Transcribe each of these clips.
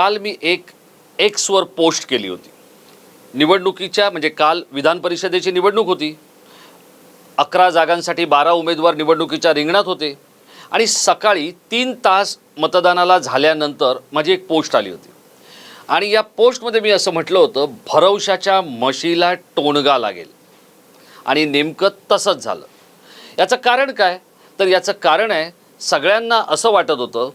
काल मी एक Xavier post केली होती. निवडणुकीच्या म्हणजे काल विधान परिषदेची निवडणूक होती. अकरा जागांसाठी बारा उमेदवार निवडणुकीच्या रिंगणात होते. आणि सकाळी तीन तास मतदानाला झाल्यानंतर माझी एक पोस्ट आली होती. आणि या पोस्टमध्ये मी असं म्हटलं होतं भरवशाच्या म्हशीला टोणगा लागेल. आणि नेमकं तसंच झालं. याचं कारण काय? तर याचं कारण आहे सगळ्यांना असं वाटत होतं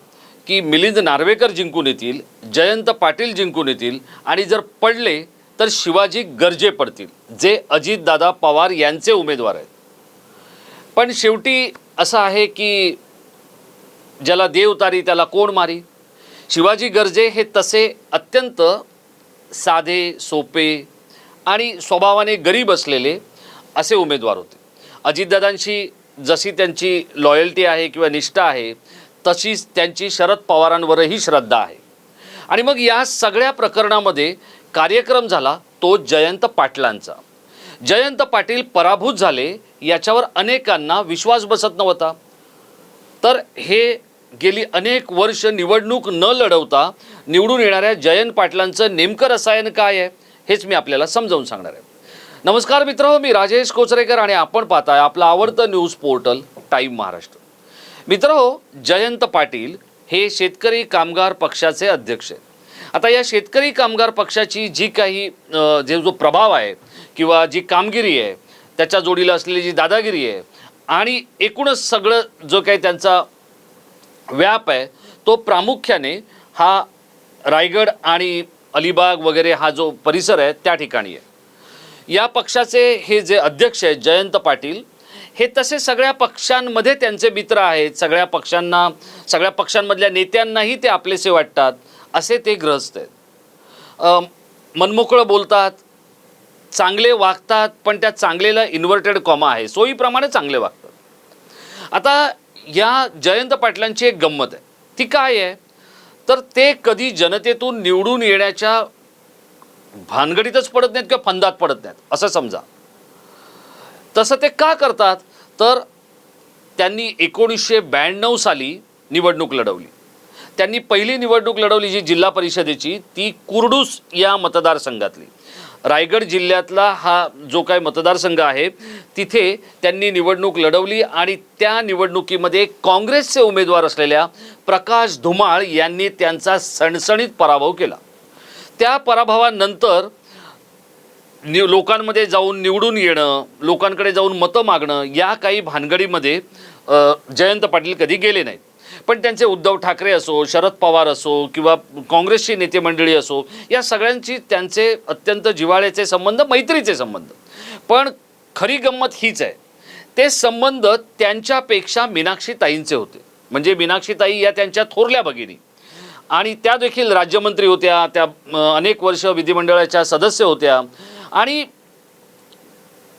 की मिलिंद नार्वेकर जिंकून येतील जयंत पाटील जिंकून येतील आणि जर पडले तर शिवाजी गर्जे पडतील जे अजितदादा पवार यांचे उमेदवार आहेत. पण शेवटी असं आहे की ज्याला देव तारी त्याला कोण मारी? शिवाजी गर्जे हे तसे अत्यंत साधे सोपे आणि स्वभावाने गरीब असलेले असे उमेदवार होते. अजितदादांशी जशी त्यांची लॉयल्टी आहे किंवा निष्ठा आहे तशीच त्यांची शरद पवारांवरही श्रद्धा आहे. आणि मग या सगळ्या प्रकरणामध्ये कार्यक्रम झाला तो जयंत पाटलांचा. जयंत पाटील पराभूत झाले याच्यावर अनेकांना विश्वास बसत नव्हता. तर हे गेली अनेक वर्ष निवडणूक न लढवता निवडून येणाऱ्या जयंत पाटलांचं नेमकं रसायन काय आहे हेच मी आपल्याला समजावून सांगणार आहे. नमस्कार मित्र मी राजेश कोचरेकर आणि आपण पाहताय आपलं आवडतं न्यूज पोर्टल टाईम महाराष्ट्र. मित्र हो, जयंत पाटील हे शेतकरी कामगार पक्षाचे अध्यक्ष आहेत. आता या शेतकरी कामगार पक्षाची जी काही जे जो प्रभाव आहे किंवा जी कामगिरी आहे त्याच्या जोडीला असलेली जी दादागिरी आहे आणि एकूणच सगळं जो काही त्यांचा व्याप आहे तो प्रामुख्याने हा रायगड आणि अलिबाग वगैरे हा जो परिसर आहे त्या ठिकाणी आहे. या पक्षाचे हे जे अध्यक्ष आहेत जयंत पाटील हे तसे सगळ्या पक्षांमध्ये त्यांचे मित्र आहेत सगळ्या पक्षांना सगळ्या पक्षांमधल्या नेत्यांनाही ते आपलेसे वाटतात असे ते ग्रस्त आहेत. मनमोकळं बोलतात चांगले वागतात पण त्या चांगलेला इन्व्हर्टेड कॉमा आहे. सोयीप्रमाणे चांगले वागतात. आता या जयंत पाटलांची एक गंमत आहे. ती काय आहे? तर ते कधी जनतेतून निवडून येण्याच्या भानगडीतच पडत नाहीत किंवा फंदात पडत नाहीत असं समजा. तसं ते का करतात? तर त्यांनी एकोणीसशे ब्याण्णव साली निवडणूक लढवली. त्यांनी पहिली निवडणूक लढवली जी जिल्हा परिषदेची ती कुर्डूस या मतदारसंघातली. रायगड जिल्ह्यातला हा जो काय मतदारसंघ आहे तिथे त्यांनी निवडणूक लढवली आणि त्या निवडणुकीमध्ये काँग्रेसचे उमेदवार असलेल्या प्रकाश धुमाळ यांनी त्यांचा सणसणीत पराभव केला. त्या पराभवानंतर नि लोकांमध्ये जाऊन निवडून येणं लोकांकडे जाऊन मतं मागणं या काही भानगडीमध्ये जयंत पाटील कधी गेले नाहीत. पण त्यांचे उद्धव ठाकरे असो शरद पवार असो किंवा काँग्रेसची नेते मंडळी असो या सगळ्यांची त्यांचे अत्यंत जिव्हाळ्याचे संबंध मैत्रीचे संबंध. पण खरी गंमत हीच आहे. ते संबंध त्यांच्यापेक्षा मीनाक्षी ताईंचे होते. म्हणजे मीनाक्षी ताई या त्यांच्या थोरल्या भगिनी. आणि त्या देखील राज्यमंत्री होत्या त्या अनेक वर्ष विधिमंडळाच्या सदस्य होत्या. आणि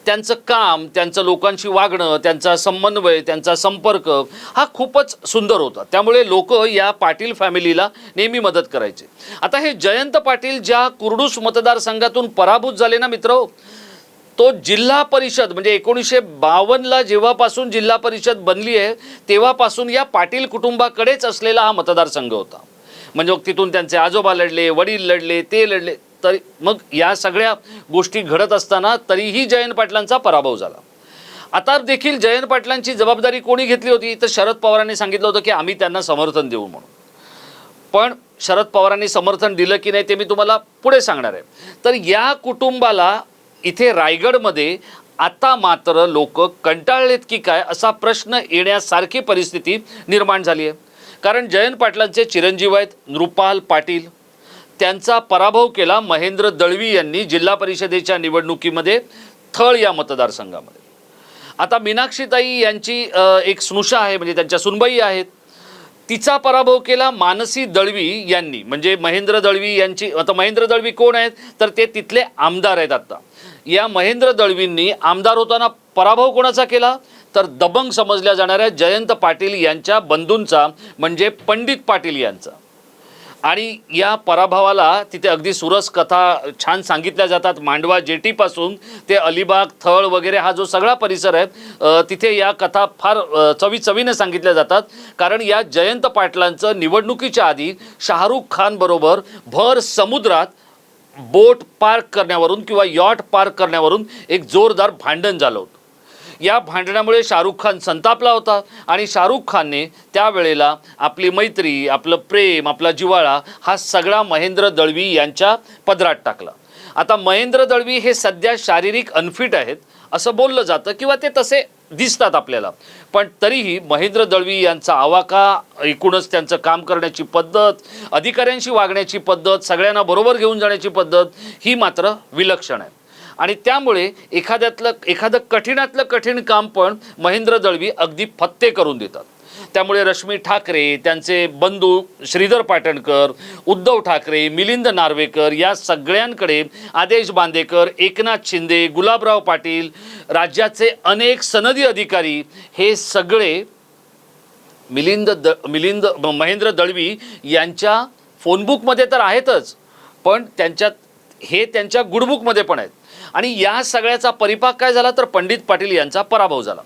त्यांचं काम त्यांचं लोकांशी वागणं त्यांचा समन्वय त्यांचा संपर्क हा खूपच सुंदर होता. त्यामुळे लोक या पाटील फॅमिलीला नेहमी मदत करायचे. आता हे जयंत पाटील ज्या कुर्डूस मतदारसंघातून पराभूत झाले ना मित्र तो जिल्हा परिषद म्हणजे एकोणीसशे बावन्नला जेव्हापासून जिल्हा परिषद बनली आहे तेव्हापासून या पाटील कुटुंबाकडेच असलेला हा मतदारसंघ होता. म्हणजे तिथून त्यांचे आजोबा लढले वडील लढले ते लढले. तरी मग या सगळ्या गोष्टी घडत असताना तरीही जयंत पाटलांचा पराभव झाला. आता देखील जयंत पाटलांची जबाबदारी कोणी घेतली होती? तर शरद पवारांनी सांगितलं होतं की आम्ही त्यांना समर्थन देऊ म्हणून. पण शरद पवारांनी समर्थन दिलं की नाही ते मी तुम्हाला पुढे सांगणार आहे. तर या कुटुंबाला इथे रायगडमध्ये आता मात्र लोक कंटाळलेत की काय असा प्रश्न येण्यासारखी परिस्थिती निर्माण झाली आहे. कारण जयंत पाटलांचे चिरंजीव आहेत नृपाल पाटील त्यांचा पराभव केला महेंद्र दळवी यांनी जिल्हा परिषदेच्या निवडणुकीमध्ये थळ या मतदारसंघामध्ये. आता मीनाक्षीताई यांची एक स्नुषा आहे म्हणजे त्यांच्या सुनबाई आहेत. तिचा पराभव केला मानसी दळवी यांनी म्हणजे महेंद्र दळवी यांची आता महेंद्र दळवी कोण आहेत? तर ते तिथले आमदार आहेत आत्ता या महेंद्र दळवींनी आमदार होताना पराभव कोणाचा केला? तर दबंग समजल्या जाणाऱ्या जयंत पाटील यांच्या बंधूंचा म्हणजे पंडित पाटील यांचा. आणि या पराभवाला तिथे अगदी सुरस कथा छान सांगितल्या जातात. मांडवा जेटीपासून ते अलिबाग थळ वगैरे हा जो सगळा परिसर आहे तिथे या कथा फार चवी चवीने सांगितल्या जातात. कारण या जयंत पाटलांचं निवडणुकीच्या आधी शाहरुख खानबरोबर भर समुद्रात बोट पार्क करण्यावरून किंवा यॉट पार्क करण्यावरून एक जोरदार भांडण झालं होतं. या भांडणामुळे शाहरुख खान संतापला होता आणि शाहरुख खानने त्यावेळेला आपली मैत्री आपलं प्रेम आपला जिव्हाळा हा सगळा महेंद्र दळवी यांच्या पदरात टाकला. आता महेंद्र दळवी हे सध्या शारीरिक अनफिट आहेत असं बोललं जातं किंवा ते तसे दिसतात आपल्याला. पण तरीही महेंद्र दळवी यांचा आवाका एकूणच त्यांचं काम करण्याची पद्धत अधिकाऱ्यांशी वागण्याची पद्धत सगळ्यांना बरोबर घेऊन जाण्याची पद्धत ही मात्र विलक्षण आहे आणि त्यामुळे एखाद्यातलं एखादं कठीणातलं कठीण काम पण महेंद्र दळवी अगदी फत्ते करून देतात. त्यामुळे रश्मी ठाकरे त्यांचे बंधू श्रीधर पाटणकर उद्धव ठाकरे मिलिंद नार्वेकर या सगळ्यांकडे आदेश बांदेकर एकनाथ शिंदे गुलाबराव पाटील राज्याचे अनेक सनदी अधिकारी हे सगळे मिलिंद द मिलिंद महेंद्र दळवी यांच्या फोनबुकमध्ये तर आहेतच पण त्यांच्यात हे त्यांच्या गुडबुकमध्ये पण आहेत. आणि या सगळ्याचा परिपाक काय झाला तर पंडित पाटील यांचा पराभव झाला.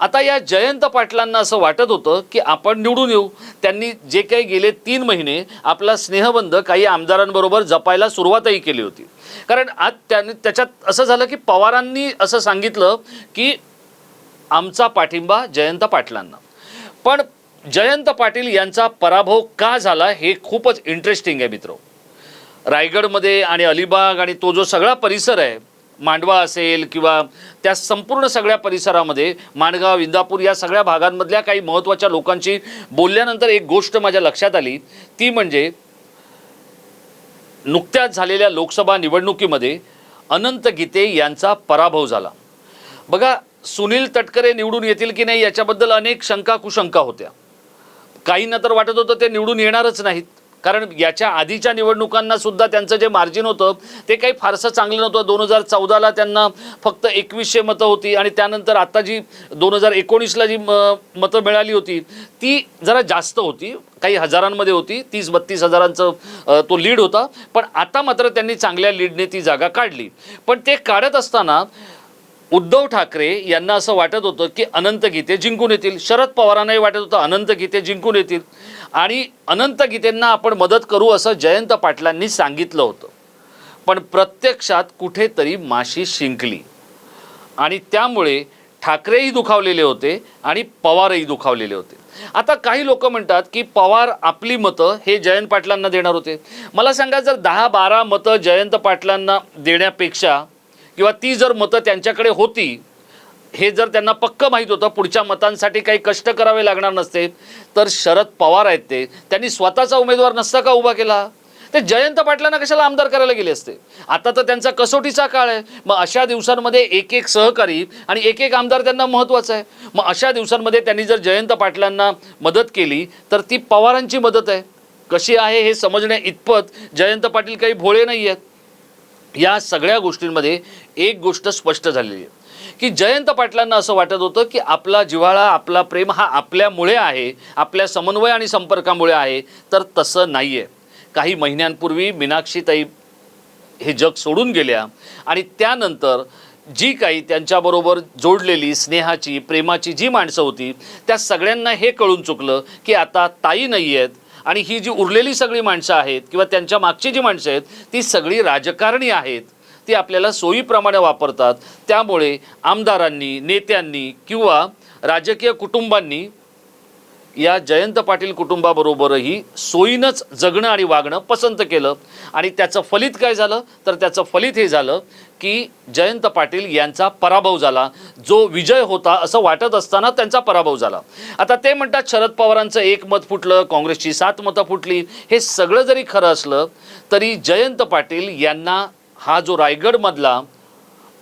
आता या जयंत पाटलांना असं वाटत होतं की आपण निवडून येऊ. त्यांनी जे काही गेले तीन महिने आपला स्नेहबंध काही आमदारांबरोबर जपायला सुरुवातही केली होती. कारण आज त्यांनी त्याच्यात असं झालं की पवारांनी असं सांगितलं की आमचा पाठिंबा जयंत पाटलांना. पण जयंत पाटील यांचा पराभव का झाला हे खूपच इंटरेस्टिंग आहे मित्र. रायगडमध्ये आणि अलिबाग आणि तो जो सगळा परिसर आहे मांडवा असेल किंवा त्या संपूर्ण सगळ्या परिसरामध्ये माणगाव इंदापूर या सगळ्या भागांमधल्या काही महत्त्वाच्या लोकांची बोलल्यानंतर एक गोष्ट माझ्या लक्षात आली. ती म्हणजे नुकत्याच झालेल्या लोकसभा निवडणुकीमध्ये अनंत गीते यांचा पराभव झाला. बघा सुनील तटकरे निवडून येतील की नाही याच्याबद्दल अनेक शंका कुशंका होत्या काहींना तर वाटत होतं ते निवडून येणारच नाहीत. कारण याच्या आधीच्या निवडणुकांना सुद्धा त्यांचं जे मार्जिन होतं ते काही फारसं चांगलं नव्हतं. दोन हजार चौदाला त्यांना फक्त एकवीसशे मतं होती आणि त्यानंतर आता जी दोन हजार एकोणीसला जी म मतं मिळाली होती ती जरा जास्त होती. काही हजारांमध्ये होती. तीस बत्तीस हजारांचं तो लीड होता. पण आता मात्र त्यांनी चांगल्या लीडने ती जागा काढली. पण ते काढत असताना उद्धव ठाकरे यांना असं वाटत होतं की अनंत गीते जिंकून येतील. शरद पवारांनाही वाटत होतं अनंत गीते जिंकून येतील. आणि अनंत गीतेंना आपण मदत करू असं जयंत पाटलांनी सांगितलं होतं. पण प्रत्यक्षात कुठेतरी माशी शिंकली. आणि त्यामुळे ठाकरेही दुखावलेले होते आणि पवारही दुखावलेले होते. आता काही लोक म्हणतात की पवार आपली मतं हे जयंत पाटलांना देणार होते. मला सांगा जर दहा बारा मतं जयंत पाटलांना देण्यापेक्षा किंवा ती जर मतं त्यांच्याकडे होती हे जर त्यांना पक्क माहीत होतं पुढच्या मतांसाठी काही कष्ट करावे लागणार नसते तर शरद पवार आहेत ते. त्यांनी स्वतःचा उमेदवार नसता का उभा केला? ते जयंत पाटलांना कशाला आमदार करायला गेले असते? आता तर त्यांचा कसोटीचा काळ आहे. मग अशा दिवसांमध्ये एक एक सहकारी आणि एक एक आमदार त्यांना महत्त्वाचा आहे. मग अशा दिवसांमध्ये त्यांनी जर जयंत पाटलांना मदत केली तर ती पवारांची मदत आहे. कशी आहे हे समजण्या इतपत जयंत पाटील काही भोळे नाही आहेत या सगळ्या गोष्टींमध्ये एक गोष्ट स्पष्ट झालेली आहे. की जयंत पाटलांना असं वाटत होतं की आपला जिव्हाळा आपला प्रेम हा आपल्यामुळे आहे आपल्या समन्वय आणि संपर्कामुळे आहे तर तसं नाही आहे काही महिन्यांपूर्वी मीनाक्षीताई हे जग सोडून गेल्या आणि त्यानंतर जी काही त्यांच्याबरोबर जोडलेली स्नेहाची प्रेमाची जी माणसं होती त्या सगळ्यांना हे कळून चुकलं की आता ताई नाही आहेत आणि ही जी उरलेली सगळी माणसं आहेत किंवा त्यांच्या मागची जी माणसं आहेत ती सगळी राजकारणी आहेत ती आपल्याला सोयीप्रमाणे वापरतात. त्यामुळे आमदारांनी नेत्यांनी किंवा राजकीय कुटुंबांनी या जयंत पाटील कुटुंबाबरोबरही सोयीनंच जगणं आणि वागणं पसंत केलं. आणि त्याचं फलित काय झालं? तर त्याचं फलित हे झालं की जयंत पाटील यांचा पराभव झाला. जो विजय होता असं वाटत असताना त्यांचा पराभव झाला. आता ते म्हणतात शरद पवारांचं एक मत फुटलं काँग्रेसची सात मतं फुटली. हे सगळं जरी खरं असलं तरी जयंत पाटील यांना हा जो रायगडमधला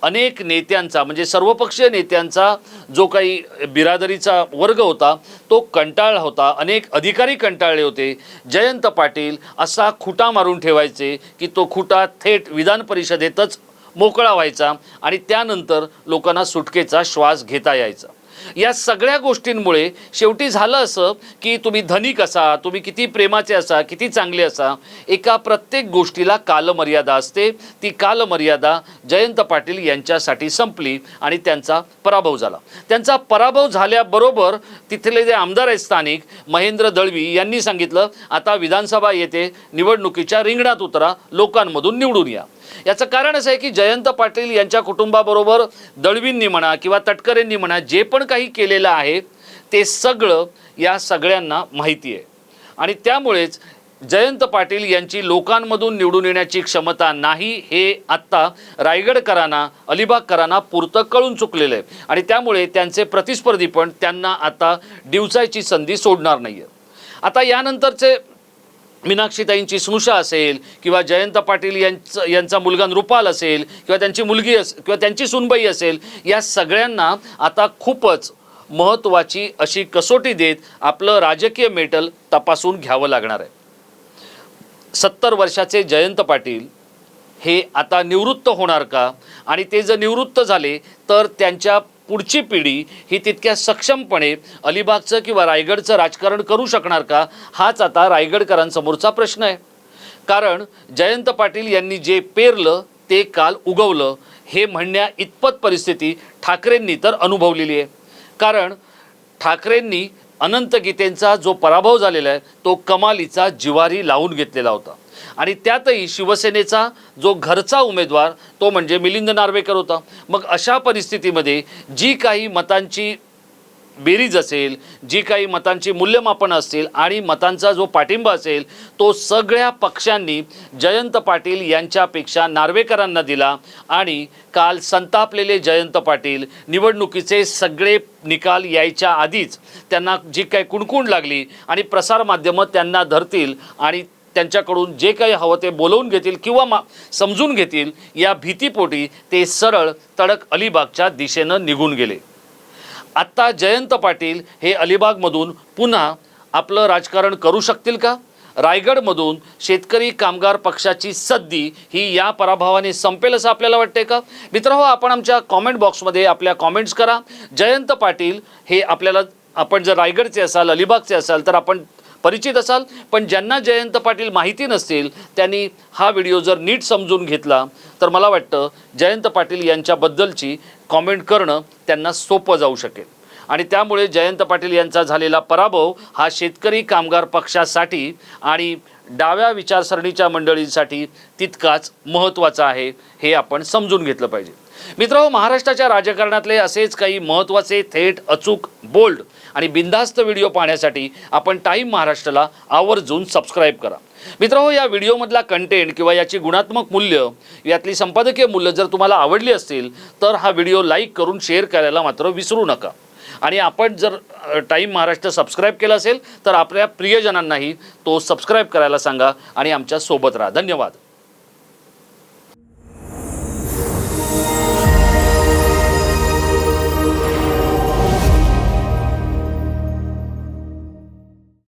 अनेक नेत्यांचा म्हणजे सर्वपक्षीय नेत्यांचा जो काही बिरादरीचा वर्ग होता तो कंटाळा होता. अनेक अधिकारी कंटाळले होते. जयंत पाटील असा खुटा मारून ठेवायचे की तो खुटा थेट विधान परिषदेतच मोकळा व्हायचा आणि त्यानंतर लोकांना सुटकेचा श्वास घेता यायचा. या सगळ्या गोष्टींमुळे शेवटी झालं असं की तुम्ही धनिक असा तुम्ही किती प्रेमाचे असा किती चांगले असा एका प्रत्येक गोष्टीला कालमर्यादा असते. ती कालमर्यादा जयंत पाटील यांच्यासाठी संपली आणि त्यांचा पराभव झाला. त्यांचा पराभव झाल्याबरोबर तिथले जे आमदार आहेत स्थानिक महेंद्र दळवी यांनी सांगितलं आता विधानसभा येते निवडणुकीच्या रिंगणात उतरा लोकांमधून निवडून या. याचं कारण असं आहे की जयंत पाटील यांच्या कुटुंबाबरोबर दळवींनी म्हणा किंवा तटकरेंनी म्हणा जे पण काही केलेलं आहे ते सगळं या सगळ्यांना माहिती आहे. आणि त्यामुळेच जयंत पाटील यांची लोकांमधून निवडून येण्याची क्षमता नाही हे आत्ता रायगडकरांना अलिबागकरांना पुरतं कळून चुकलेलं आहे. आणि त्यामुळे त्यांचे प्रतिस्पर्धी पण त्यांना आता डिवचायची संधी सोडणार नाही आहे आता यानंतरचे मीनाक्षीताईंची स्नुषा असेल किंवा जयंत पाटील यांचं यांचा मुलगा नृपाल असेल किंवा त्यांची मुलगी अस किंवा त्यांची सुनबाई असेल या सगळ्यांना आता खूपच महत्त्वाची अशी कसोटी देत आपलं राजकीय मेटल तपासून घ्यावं लागणार आहे. सत्तर वर्षाचे जयंत पाटील हे आता निवृत्त होणार का? आणि ते जर निवृत्त झाले तर त्यांच्या पुढची पिढी ही तितक्या सक्षमपणे अलिबागचं किंवा रायगडचं राजकारण करू शकणार का? हाच आता रायगडकरांसमोरचा प्रश्न आहे. कारण जयंत पाटील यांनी जे पेरलं ते काल उगवलं हे म्हणण्या इतपत परिस्थिती ठाकरेंनी तर अनुभवलेली आहे. कारण ठाकरेंनी अनंत गीतेंचा जो पराभव झालेला आहे तो कमालीचा जिवारी लावून घेतलेला होता. आणि त्यातही शिवसेनेचा जो घरचा उमेदवार तो म्हणजे मिलिंद नार्वेकर होता. मग अशा परिस्थितीमध्ये जी काही मतांची बेरीज असेल जी काही मतांची मूल्यमापन असतील आणि मतांचा जो पाठिंबा असेल तो सगळ्या पक्षांनी जयंत पाटील यांच्यापेक्षा नार्वेकरांना दिला आणि काल संतापलेले जयंत पाटील निवडणुकीचे सगळे निकाल यायच्या आधीच त्यांना जी काही कुणकुण लागली आणि प्रसारमाध्यमं त्यांना धरतील आणि त्यांच्याकडून जे काही हवं ते बोलवून घेतील किंवा मा समजून घेतील या भीतीपोटी ते सरळ तडक अलिबागच्या दिशेनं निघून गेले. आत्ता जयंत पाटील हे अलिबागमधून पुन्हा आपलं राजकारण करू शकतील का? रायगडमधून शेतकरी कामगार पक्षाची सद्दी ही या पराभवाने संपेल असं आपल्याला वाटते का? मित्र आपण आमच्या कॉमेंट बॉक्समध्ये आपल्या कॉमेंट्स करा. जयंत पाटील हे आपल्याला आपण जर रायगडचे असाल अलिबागचे असाल तर आपण परिचित असाल पण ज्यांना जयंत पाटील माहिती नसतील त्यांनी हा व्हिडिओ जर नीट समजून घेतला तर मला वाटतं जयंत पाटील यांच्याबद्दलची कॉमेंट करणं त्यांना सोपं जाऊ शकेल. आणि त्यामुळे जयंत पाटील यांचा झालेला पराभव हा शेतकरी कामगार पक्षासाठी आणि डाव्या विचारसरणीच्या मंडळींसाठी तितकाच महत्त्वाचा आहे हे आपण समजून घेतलं पाहिजे. मित्र महाराष्ट्राच्या राजकारणातले असेच काही महत्त्वाचे थेट अचूक बोल्ड आणि बिनधास्त व्हिडिओ पाहण्यासाठी आपण टाईम महाराष्ट्राला आवर्जून सबस्क्राईब करा. मित्र या व्हिडिओमधला कंटेंट किंवा याची गुणात्मक मूल्य यातली संपादकीय मूल्य जर तुम्हाला आवडली असतील तर हा व्हिडिओ लाईक करून शेअर करायला मात्र विसरू नका. आणि आपण जर टाईम महाराष्ट्र सबस्क्राईब केला असेल तर आपल्या प्रियजनांनाही तो सबस्क्राईब करायला सांगा आणि आमच्यासोबत राहा. धन्यवाद.